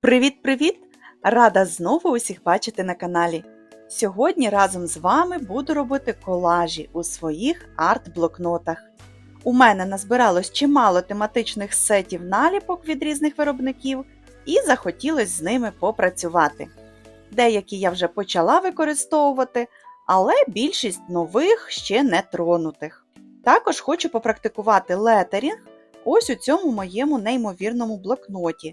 Привіт-привіт! Рада знову усіх бачити на каналі. Сьогодні разом з вами буду робити колажі у своїх арт-блокнотах. У мене назбиралось чимало тематичних сетів наліпок від різних виробників і захотілося з ними попрацювати. Деякі я вже почала використовувати, але більшість нових ще не тронутих. Також хочу попрактикувати летерінг ось у цьому моєму неймовірному блокноті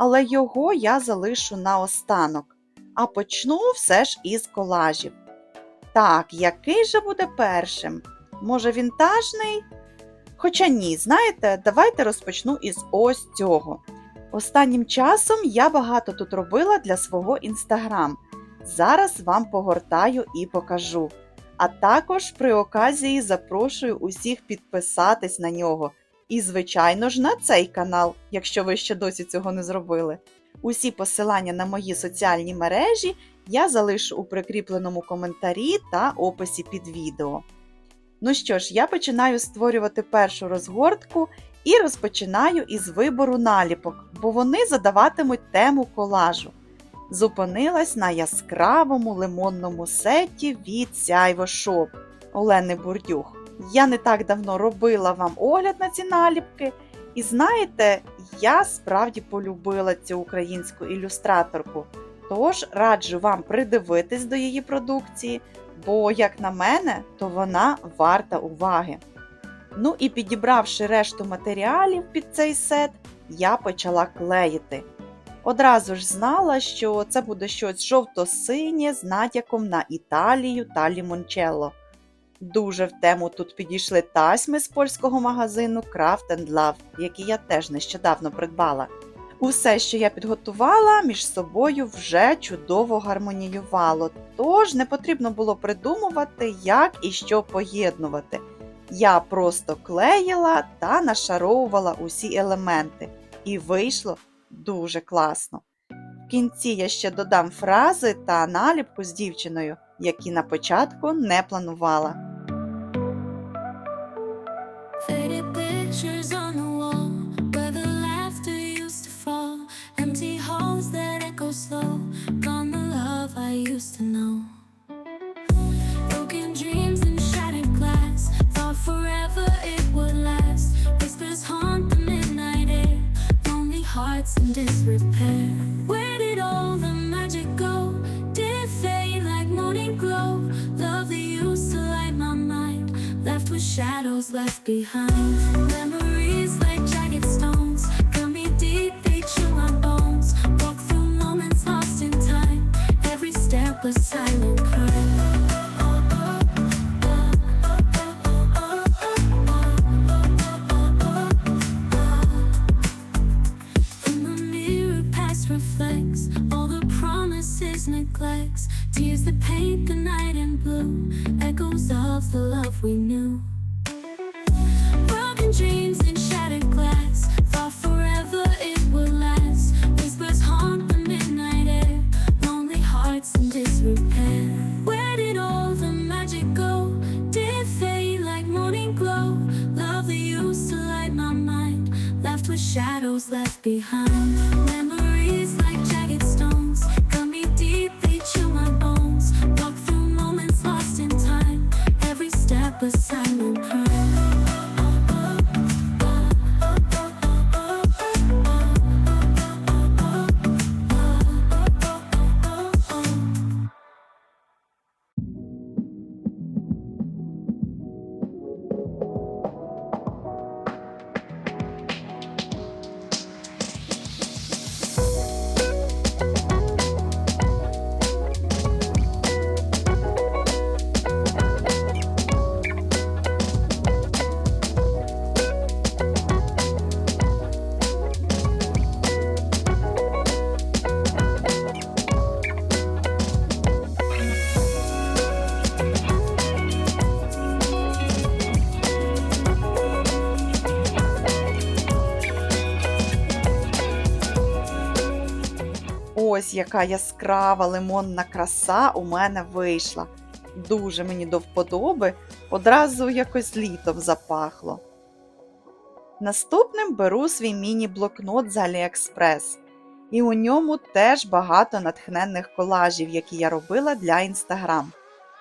але його я залишу на останок. А почну все ж із колажів. Так, який же буде першим? Може, вінтажний? Хоча ні, знаєте, давайте розпочну із ось цього. Останнім часом я багато тут робила для свого інстаграм. Зараз вам погортаю і покажу. А також при оказії запрошую усіх підписатись на нього. І, звичайно ж, на цей канал, якщо ви ще досі цього не зробили. Усі посилання на мої соціальні мережі я залишу у прикріпленому коментарі та описі під відео. Ну що ж, я починаю створювати першу розгортку і розпочинаю із вибору наліпок, бо вони задаватимуть тему колажу. Зупинилась на яскравому лимонному сеті від Сяйво Shop Олени Бурдюх. Я не так давно робила вам огляд на ці наліпки, і знаєте, я справді полюбила цю українську ілюстраторку. Тож раджу вам придивитись до її продукції, бо, як на мене, то вона варта уваги. Ну і підібравши решту матеріалів під цей сет, я почала клеїти. Одразу ж знала, що це буде щось жовто-синє з натяком на Італію та лімончелло. Дуже в тему тут підійшли тасьми з польського магазину Craft and Love, які я теж нещодавно придбала. Усе, що я підготувала, між собою вже чудово гармоніювало, тож не потрібно було придумувати, як і що поєднувати. Я просто клеїла та нашаровувала усі елементи, і вийшло дуже класно. В кінці я ще додам фрази та наліпку з дівчиною, які на початку не планувала. Faded pictures on the wall where the laughter used to fall. Empty halls that echo slow. Gone the love I used to know. Broken dreams and shattered glass. Thought forever it would last. Whispers haunt the midnight air. Lonely hearts in disrepair. Where did all the magic go? Did it fade like morning glow? Shadows left behind. Memories like jagged stones. Cut me deep, they chill my bones. Walk through moments lost in time. Every step a silent hearts in disrepair. Where did all the magic go? Did it fade like morning glow? Love that used to light my mind, left with shadows left behind. Memories Ось яка яскрава лимонна краса у мене вийшла. Дуже мені до вподоби, одразу якось літом запахло. Наступним беру свій міні-блокнот з Aliexpress. І у ньому теж багато натхненних колажів, які я робила для інстаграм.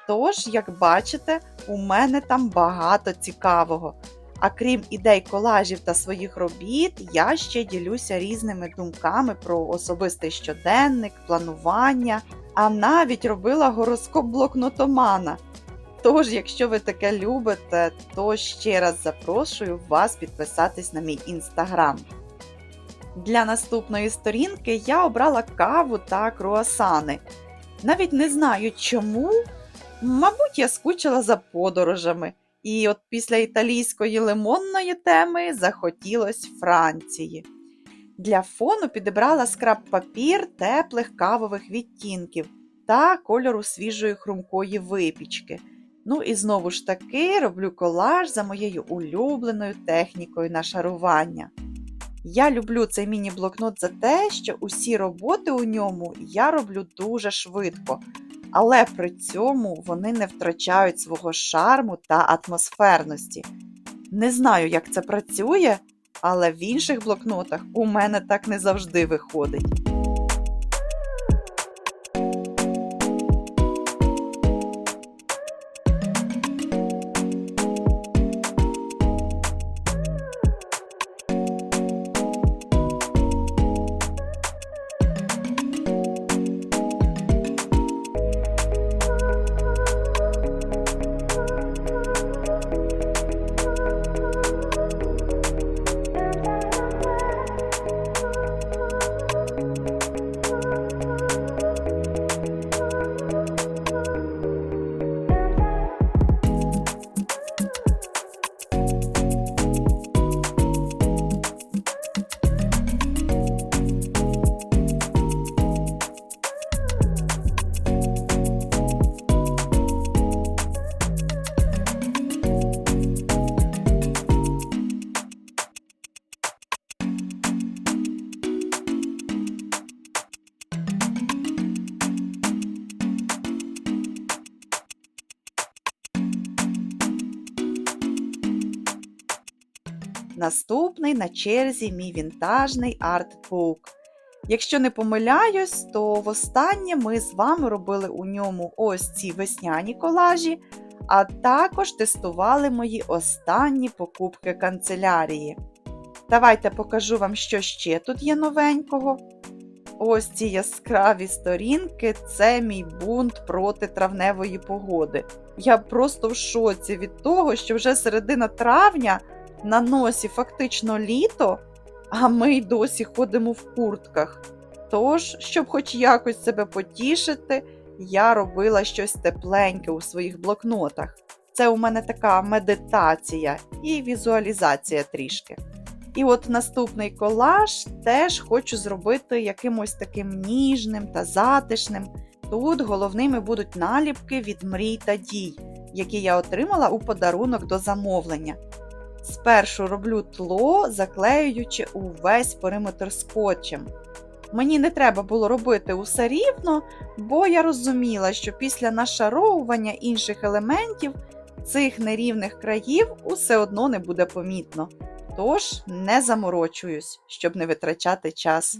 Тож, як бачите, у мене там багато цікавого. А крім ідей колажів та своїх робіт, я ще ділюся різними думками про особистий щоденник, планування, а навіть робила гороскоп блокнотомана. Тож, якщо ви таке любите, то ще раз запрошую вас підписатись на мій інстаграм. Для наступної сторінки я обрала каву та круасани. Навіть не знаю чому. Мабуть, я скучила за подорожами. І от після італійської лимонної теми захотілось Франції. Для фону підібрала скраб-папір теплих кавових відтінків та кольору свіжої хрумкої випічки. Ну і знову ж таки роблю колаж за моєю улюбленою технікою нашарування. Я люблю цей міні-блокнот за те, що усі роботи у ньому я роблю дуже швидко, але при цьому вони не втрачають свого шарму та атмосферності. Не знаю, як це працює, але в інших блокнотах у мене так не завжди виходить. Наступний на черзі мій вінтажний артбук. Якщо не помиляюсь, то востаннє ми з вами робили у ньому ось ці весняні колажі, а також тестували мої останні покупки канцелярії. Давайте покажу вам, що ще тут є новенького. Ось ці яскраві сторінки це мій бунт проти травневої погоди. Я просто в шоці від того, що вже середина травня на носі фактично літо, а ми й досі ходимо в куртках. Тож, щоб хоч якось себе потішити, я робила щось тепленьке у своїх блокнотах. Це у мене така медитація і візуалізація трішки. І от наступний колаж теж хочу зробити якимось таким ніжним та затишним. Тут головними будуть наліпки від мрій та дій, які я отримала у подарунок до замовлення. Спершу роблю тло, заклеюючи увесь периметр скотчем. Мені не треба було робити усе рівно, бо я розуміла, що після нашаровування інших елементів цих нерівних країв усе одно не буде помітно. Тож не заморочуюсь, щоб не витрачати час.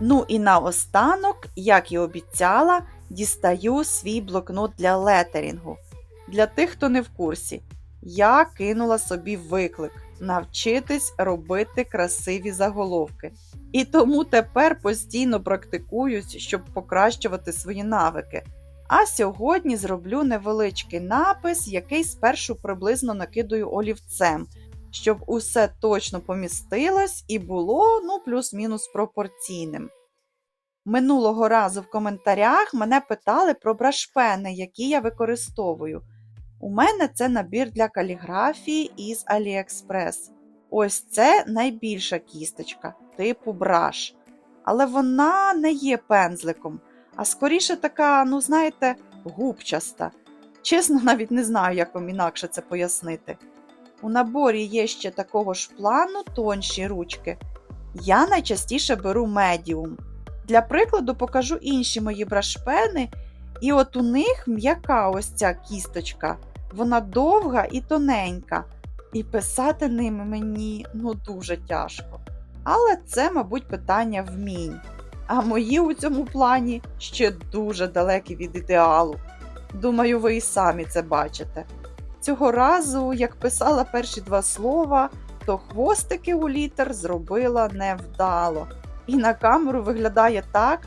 Ну і наостанок, як і обіцяла, дістаю свій блокнот для летерінгу. Для тих, хто не в курсі, я кинула собі виклик навчитись робити красиві заголовки. І тому тепер постійно практикуюсь, щоб покращувати свої навики. А сьогодні зроблю невеличкий напис, який спершу приблизно накидаю олівцем, щоб усе точно помістилось і було ну, плюс-мінус пропорційним. Минулого разу в коментарях мене питали про брашпени, які я використовую. У мене це набір для каліграфії із AliExpress. Ось це найбільша кісточка, типу браш. Але вона не є пензликом, а скоріше така, ну знаєте, губчаста. Чесно, навіть не знаю, як вам інакше це пояснити. У наборі є ще такого ж плану тонші ручки. Я найчастіше беру медіум. Для прикладу покажу інші мої брашпени, і от у них м'яка ось ця кісточка. Вона довга і тоненька, і писати ними мені ну дуже тяжко. Але це, мабуть, питання вмінь. А мої у цьому плані ще дуже далекі від ідеалу. Думаю, ви і самі це бачите. Цього разу, як писала перші два слова, то хвостики у літер зробила невдало. І на камеру виглядає так,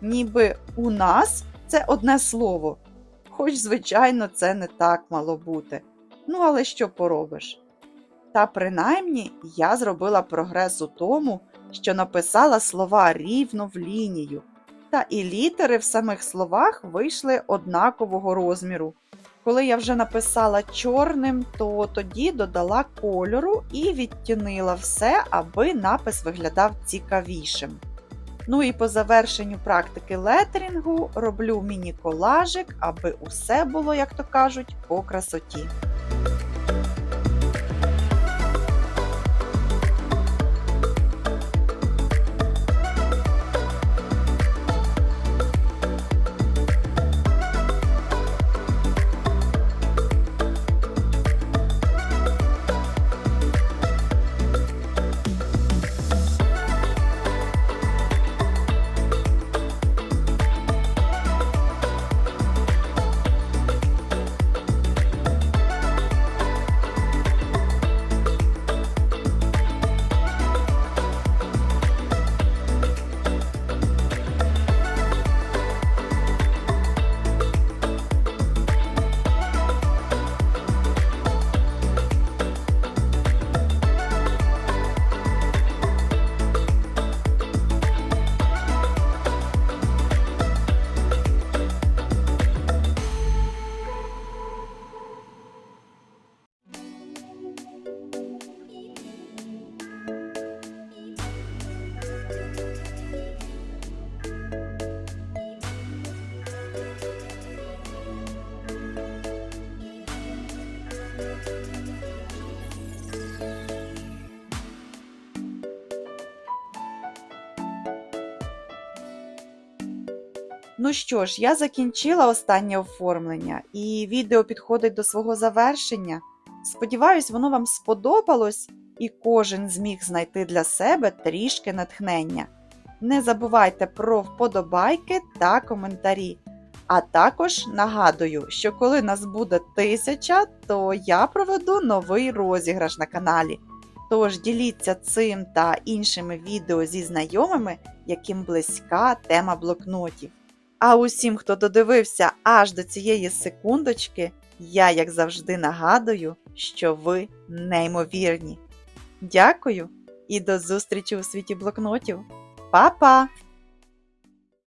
ніби у нас це одне слово. Хоч, звичайно, це не так мало бути. Ну, але що поробиш? Та принаймні я зробила прогрес у тому, що написала слова рівно в лінію, та і літери в самих словах вийшли однакового розміру. Коли я вже написала чорним, то тоді додала кольору і відтінила все, аби напис виглядав цікавішим. Ну і по завершенню практики летерінгу роблю міні-колажик, аби усе було, як то кажуть, по красоті. Ну що ж, я закінчила останнє оформлення, і відео підходить до свого завершення. Сподіваюсь, воно вам сподобалось і кожен зміг знайти для себе трішки натхнення. Не забувайте про вподобайки та коментарі. А також нагадую, що коли нас буде тисяча, то я проведу новий розіграш на каналі. Тож діліться цим та іншими відео зі знайомими, яким близька тема блокнотів. А усім, хто додивився аж до цієї секундочки, я, як завжди, нагадую, що ви неймовірні. Дякую і до зустрічі у світі блокнотів. Па-па!